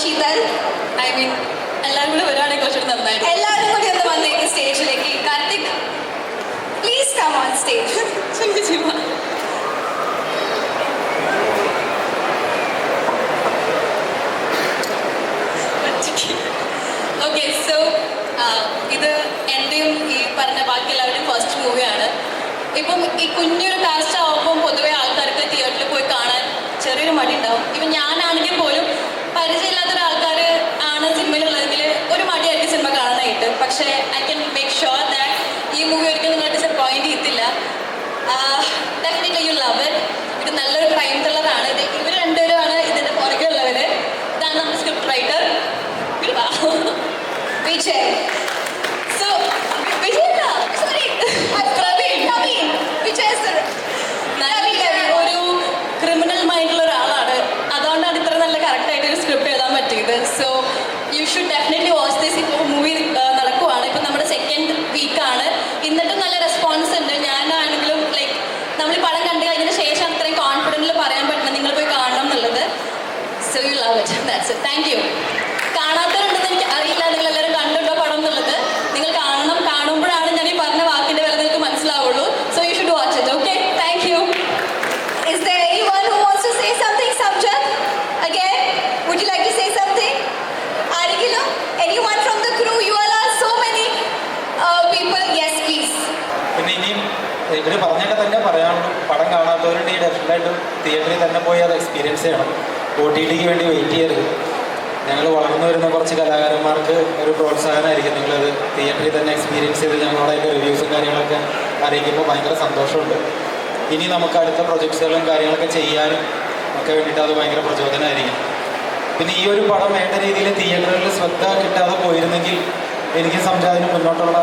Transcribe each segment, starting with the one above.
Sheetal I mean എല്ലാവരും കൂടെ വരികയാണെങ്കിൽ കുറച്ചുകൂടി നന്നായിട്ട് എല്ലാവരും കൂടി ഒന്ന് വന്നേക്ക് സ്റ്റേജിലേക്ക്. Karthik please come on stage ചിന്തിച്ചില്ല ഓക്കെ സോ ഇത് എന്റെയും ഈ പറഞ്ഞ ബാക്കി എല്ലാവരുടെയും ഫസ്റ്റ് മൂവിയാണ് ഇപ്പം ഈ കുഞ്ഞൊരു കാസ്റ്റ് ആവുമ്പം പൊതുവെ ആൾക്കാർക്ക് തിയേറ്ററിൽ പോയി കാണാൻ ചെറിയൊരു മടി ഉണ്ടാവും ഇപ്പം പോലും പരിചയമില്ലാത്ത ഒരാൾക്കാർ ആണ് സിനിമയിലുള്ളതെങ്കിൽ ഒരു മടിയായിരിക്കും സിനിമ കാണാനായിട്ട്. പക്ഷേ I can make sure that ഈ മൂവി ഒരിക്കലും നിങ്ങൾ ഡിസപ്പോയിന്റ് ചെയ്യത്തില്ല. ഡെഫിനറ്റ്ലി യു ലവ് ഇറ്റ് ഇത് നല്ലൊരു ക്രൈം ത്രില്ലറാണ് ഇത് ഇവർ രണ്ടുപേരുമാണ് ഇതിന്റെ പുറകെയുള്ളവർ ഇതാണ് നമ്മുടെ സ്ക്രിപ്റ്റ് റൈറ്റർ വിജയ് സോ വിജയല്ല സോറി പ്രവീൺ നവീൻ വിജയ് സർ നല്ല ഒരു ക്രിമിനൽ മൈൻഡുള്ള ഒരാളാണ് അതുകൊണ്ടാണ് ഇത്ര നല്ല കറക്റ്റായിട്ട് ഒരു സ്ക്രിപ്റ്റ് പറ്റിയത് so you should definitely watch this ഇപ്പോൾ മൂവി നടക്കുവാണ്. ഇപ്പം നമ്മുടെ സെക്കൻഡ് വീക്കാണ് എന്നിട്ടും നല്ല റെസ്പോൺസ് ഉണ്ട്. ഞാനാണെങ്കിലും ലൈക്ക് നമ്മൾ പടം കണ്ടു കഴിഞ്ഞതിന് ശേഷം അത്രയും കോൺഫിഡന്റിൽ പറയാൻ പറ്റണം നിങ്ങൾ പോയി കാണണം എന്നുള്ളത്. So you love it that's it thank you കാണാത്തവരുണ്ടെന്ന് എനിക്ക് അറിയില്ല. നിങ്ങൾ എല്ലാവരും കണ്ടുണ്ടോ പടം എന്നുള്ളത്? നിങ്ങൾ കാണണം. കാണുമ്പോഴാണ് ഞാൻ ഈ പറഞ്ഞ വാക്കിന്റെ വില നിങ്ങൾക്ക് മനസ്സിലാവുള്ളൂ. So you should watch it okay thank you Is there anyone who wants to say something, Samjat? Again, would you like to ഡെഫിനറ്റായിട്ടും തിയേറ്ററിൽ തന്നെ പോയി അത് എക്സ്പീരിയൻസ് ചെയ്യണം. ഒ ടി ടിക്ക് വേണ്ടി വെയിറ്റ് ചെയ്യരുത്. ഞങ്ങൾ വളർന്നു വരുന്ന കുറച്ച് കലാകാരന്മാർക്ക് ഒരു പ്രോത്സാഹനമായിരിക്കും നിങ്ങളത് തിയേറ്ററിൽ തന്നെ എക്സ്പീരിയൻസ് ചെയ്ത് ഞങ്ങളോട് അതിന്റെ റിവ്യൂസും കാര്യങ്ങളൊക്കെ അറിയിക്കുമ്പോൾ ഭയങ്കര സന്തോഷമുണ്ട്. ഇനി നമുക്ക് അടുത്ത പ്രൊജക്ട്സുകളും കാര്യങ്ങളൊക്കെ ചെയ്യാനും ഒക്കെ വേണ്ടിയിട്ട് അത് ഭയങ്കര പ്രചോദനമായിരിക്കും. പിന്നെ ഈ ഒരു പടം വേണ്ട രീതിയിൽ തിയേറ്ററുകളിൽ ശ്രദ്ധ കിട്ടാതെ പോയിരുന്നെങ്കിൽ എനിക്ക് സംജാതിന് മുന്നോട്ടുള്ള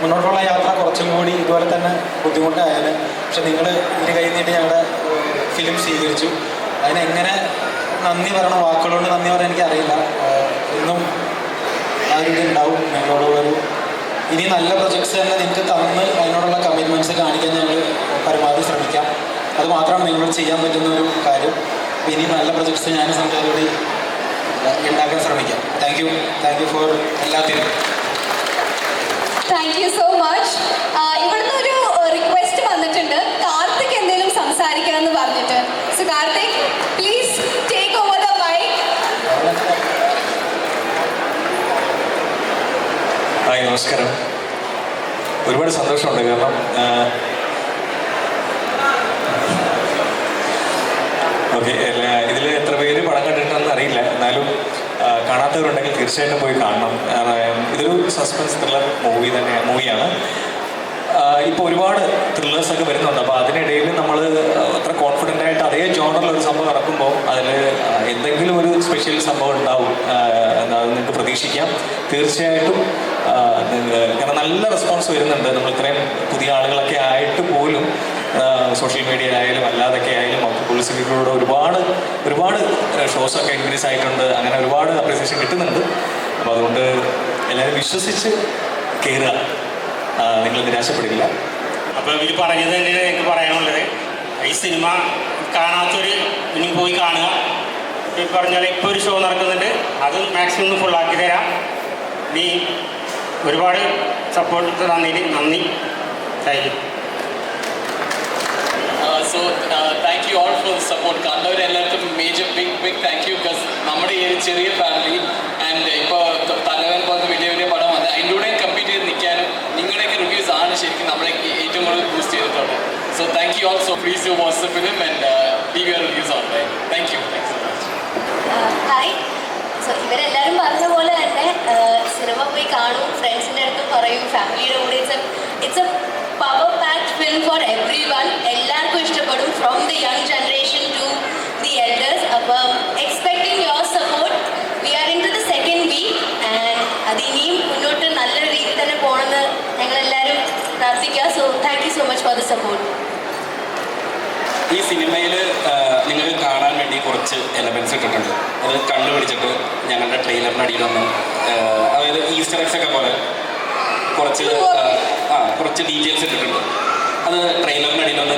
മുന്നോട്ടുള്ള യാത്ര കുറച്ചും കൂടി ഇതുപോലെ തന്നെ ബുദ്ധിമുട്ടായാലും പക്ഷെ നിങ്ങൾ ഇരു കയ്യിൽ നിന്നിട്ട് ഞങ്ങളുടെ ഫിലിം സ്വീകരിച്ചു. അതിനെങ്ങനെ നന്ദി പറയണം വാക്കുകളോട് നന്ദി പറയാൻ എനിക്കറിയില്ല. ഇന്നും ആ ഉണ്ടാവും ഞങ്ങളോട് ഞങ്ങളോടുള്ളൊരു ഇനി നല്ല പ്രൊജക്ട്സ് തന്നെ നിങ്ങൾക്ക് തന്ന് അതിനോടുള്ള കമ്മിറ്റ്മെന്റ്സ് കാണിക്കാൻ ഞങ്ങൾ പരമാവധി ശ്രമിക്കാം. അത് മാത്രമാണ് നിങ്ങളോട് ചെയ്യാൻ പറ്റുന്ന ഒരു കാര്യം. ഇനി നല്ല പ്രൊജക്ട്സ് ഞാൻ സംഘത്തോടെ ഉണ്ടാക്കാൻ ശ്രമിക്കാം. Thank you thank you for എല്ലാത്തിനും. താങ്ക് യു സോ മച്ച് ഇവിടുന്ന് ഒരു റിക്വസ്റ്റ് വന്നിട്ടുണ്ട്. കാർത്തിക് എന്തെങ്കിലും സംസാരിക്കണം എന്ന് പറഞ്ഞിട്ട്. So Karthik please take over the mic hi നമസ്കാരം. ഒരുപാട് സന്തോഷമുണ്ട്. കാരണം ഓക്കെ ഇതിൽ എത്ര പേര് പടം കണ്ടിട്ടുണ്ടെന്ന് അറിയില്ല. എന്നാലും കാണാത്തവരുണ്ടെങ്കിൽ തീർച്ചയായിട്ടും പോയി കാണണം. ഇതൊരു സസ്പെൻസ് ത്രില്ലർ മൂവി തന്നെ മൂവിയാണ് ഇപ്പോൾ ഒരുപാട് ത്രില്ലേഴ്സ് ഒക്കെ വരുന്നുണ്ട്. അപ്പോൾ അതിനിടയിൽ നമ്മൾ അത്ര കോൺഫിഡന്റ് ആയിട്ട് അതേ ജോണറിൽ ഒരു സംഭവം നടക്കുമ്പോൾ അതിൽ എന്തെങ്കിലും ഒരു സ്പെഷ്യൽ സംഭവം ഉണ്ടാവും നിങ്ങൾക്ക് പ്രതീക്ഷിക്കാം. തീർച്ചയായിട്ടും ഇങ്ങനെ നല്ല റെസ്പോൺസ് വരുന്നുണ്ട്. നമ്മൾ ഇത്രയും പുതിയ ആളുകളൊക്കെ ആയിട്ട് പോലും സോഷ്യൽ മീഡിയയിലായാലും അല്ലാതൊക്കെ പോലീസുകളിലൂടെ ഒരുപാട് ഒരുപാട് ഷോസൊക്കെ ഇൻക്രീസ് ആയിട്ടുണ്ട്. അങ്ങനെ ഒരുപാട് അപ്രീസിയേഷൻ കിട്ടുന്നുണ്ട്. അപ്പോൾ അതുകൊണ്ട് എല്ലാവരും വിശ്വസിച്ച് കയറുക നിങ്ങൾ നിരാശപ്പെടില്ല. അപ്പോൾ ഇവർ പറഞ്ഞത് തന്നെയാണ് എനിക്ക് പറയാനുള്ളത്. ഈ സിനിമ കാണാത്തൊരു ഇനി പോയി കാണുക. ഈ പറഞ്ഞാൽ ഇപ്പോൾ ഒരു ഷോ നടക്കുന്നുണ്ട്. അത് മാക്സിമം ഒന്ന് ഫുള്ളാക്കി തരാം. നീ ഒരുപാട് സപ്പോർട്ട് തന്നതിന് നന്ദി. Thank you so thank you all for support കണ്ടവരെ എല്ലാവർക്കും major big big thank you because നമ്മുടെ ഈ ഒരു ചെറിയ ഫാമിലി ആൻഡ് ഇപ്പോൾ തലവൻ പോലത്തെ വലിയ വലിയ പടം വന്ന് അതിന്റെ കൂടെ കമ്പീറ്റ് ചെയ്ത് നിൽക്കാനും നിങ്ങളുടെയൊക്കെ റിവ്യൂസ് ആണ് ശരിക്കും നമ്മളെ ഏറ്റവും കൂടുതൽ ബൂസ്റ്റ് ചെയ്തിട്ടുണ്ട് so thank you also please you watch the film and leave your reviews on thank you thank so much hi so ഇവരെല്ലാവരും പറഞ്ഞ പോലെ തന്നെ സിനിമ പോയി കാണും ഫ്രണ്ട്സിന്റെ അടുത്ത് പറയും ഫാമിലിയുടെ കൂടെ. It's it's a power packed film for everyone ഇഷ്ടപ്പെടും from the young generation to the elders അപ്പം expecting your support we are into the second week and അത് ഇനിയും മുന്നോട്ട് നല്ലൊരു രീതിയിൽ തന്നെ പോകണമെന്ന് ഞങ്ങളെല്ലാവരും പ്രാർത്ഥിക്കുക. So thank you so much for the support ഈ സിനിമയിൽ നിങ്ങൾ കാണാൻ വേണ്ടി കുറച്ച് എലമെൻസ് ഇട്ടിട്ടുണ്ട്. അത് കണ്ടുപിടിച്ചിട്ട് ഞങ്ങളുടെ ട്രെയിലറിന് അടിയിൽ വന്ന്. അതായത് ഈസ്റ്റർ എക്സ് ഒക്കെ പോലെ കുറച്ച് ആ കുറച്ച് ഡീറ്റെയിൽസ് ഇട്ടിട്ടുണ്ട്. അത് ട്രെയിലറിന് അടിയിലൊന്ന്